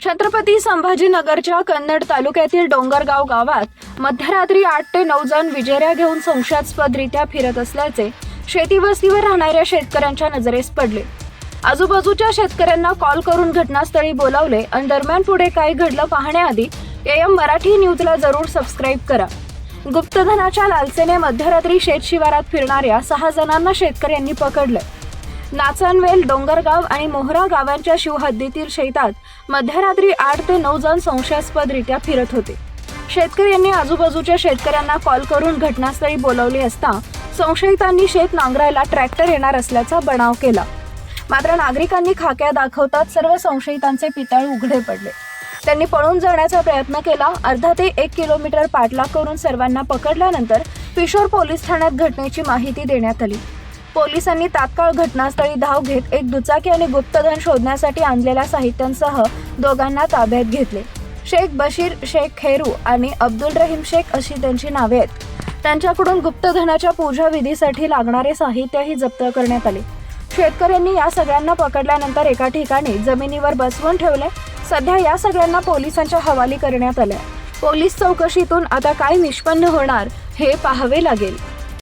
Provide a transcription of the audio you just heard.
छत्रपती संभाजीनगरच्या कन्नड तालुक्यातील डोंगरगाव गावात मध्यरात्री आठ ते नऊ जण विजेऱ्या घेऊन संशयास्पदरित्या फिरत असल्याचे शेती वस्तीवर राहणाऱ्या शेतकऱ्यांच्या नजरेस पडले. आजूबाजूच्या शेतकऱ्यांना कॉल करून घटनास्थळी बोलावले आणि दरम्यान पुढे काय घडलं पाहण्याआधी एम मराठी न्यूजला जरूर सबस्क्राईब करा. गुप्तधनाच्या लालसेने मध्यरात्री शेत शिवारात फिरणाऱ्या सहा जणांना शेतकऱ्यांनी पकडलं. नाचनवेल डोंगरगाव आणि मोहरा गावांच्या शिवहद्दीतील शेतात मध्यरात्री आठ ते नऊ जण संशयास्पदरित्या फिरत होते. शेतकऱ्यांनी आजूबाजूच्या शेतकऱ्यांना कॉल करून घटनास्थळी बोलावले असता संशयितांनी शेत नांगरायला ट्रॅक्टर येणार असल्याचा बनाव केला. मात्र नागरिकांनी खाक्या दाखवतात सर्व संशयितांचे पितळ उघडे पडले. त्यांनी पळून जाण्याचा प्रयत्न केला अर्धा ते एक किलोमीटर पाठलाग करून सर्वांना पकडल्यानंतर पिशोर पोलीस ठाण्यात घटनेची माहिती देण्यात आली. पोलिसांनी तात्काळ घटनास्थळी धाव घेत एक दुचाकी आणि गुप्तधन शोधण्यासाठी आणलेल्या साहित्यांसह दोघांना ताब्यात घेतले. शेख बशीर शेख खेरू आणि अब्दुल रहीम शेख अशी त्यांची नावे आहेत. त्यांच्याकडून गुप्तधनाच्या पूजा विधीसाठी लागणारे साहित्यही जप्त करण्यात आले. शेतकऱ्यांनी या सगळ्यांना पकडल्यानंतर एका ठिकाणी जमिनीवर बसवून ठेवले. सध्या या सगळ्यांना पोलिसांच्या हवाली करण्यात आल्या. पोलीस चौकशीतून आता काय निष्पन्न होणार हे पाहावे लागेल.